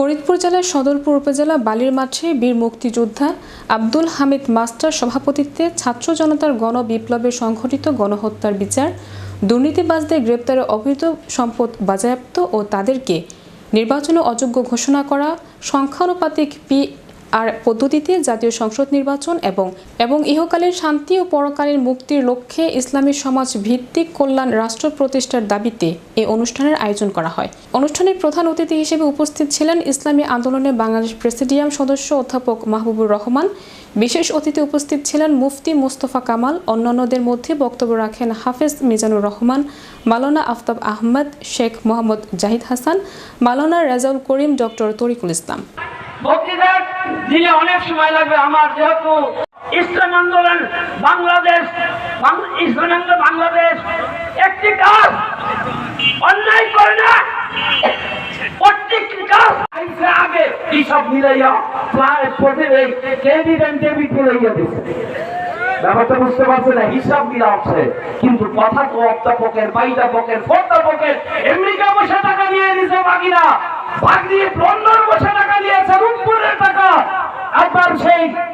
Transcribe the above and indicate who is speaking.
Speaker 1: ফরিদপুর জেলার সদরপুর উপজেলা বালির মাঠে বীর মুক্তিযোদ্ধা আব্দুল হামিদ মাস্টার সভাপতিত্বে ছাত্র জনতার গণ বিপ্লবে সংঘটিত গণহত্যার বিচার, দুর্নীতিবাজদের গ্রেপ্তারে অবৈধ সম্পদ বাজেয়াপ্ত ও তাদেরকে নির্বাচনে অযোগ্য ঘোষণা করা, সংখ্যানুপাতিক পি আর পদ্ধতিতে জাতীয় সংসদ নির্বাচন এবং এবং ইহকালীন শান্তি ও পরকালীন মুক্তির লক্ষ্যে ইসলামী সমাজ ভিত্তিক কল্যাণ রাষ্ট্র প্রতিষ্ঠার দাবিতে এই অনুষ্ঠানের আয়োজন করা হয়। অনুষ্ঠানের প্রধান অতিথি হিসেবে উপস্থিত ছিলেন ইসলামী আন্দোলনে বাংলাদেশ প্রেসিডিয়াম সদস্য অধ্যাপক মাহবুবুর রহমান। বিশেষ অতিথি উপস্থিত ছিলেন মুফতি মোস্তফা কামাল, অন্যান্যদের মধ্যে বক্তব্য রাখেন হাফেজ মিজানুর রহমান, মালানা আফতাব আহমদ, শেখ মোহাম্মদ জাহিদ হাসান, মালানা রেজাউল করিম ডক্টর তরিকুল ইসলাম।
Speaker 2: দিলে অনেক সময় লাগবে আমার যেহেতু ইসলাম আন্দোলন বাংলাদেশ ইসলাম আন্দোলন বাংলাদেশ একটি কাজ। অন্যায় করে না। কিন্তু কথা তো অধ্যাপকের বাইদাপকের ফোর্দাপকের আমেরিকা বসে টাকা নিয়ে নিছে বাকিরা। ভাগ দিয়ে saved.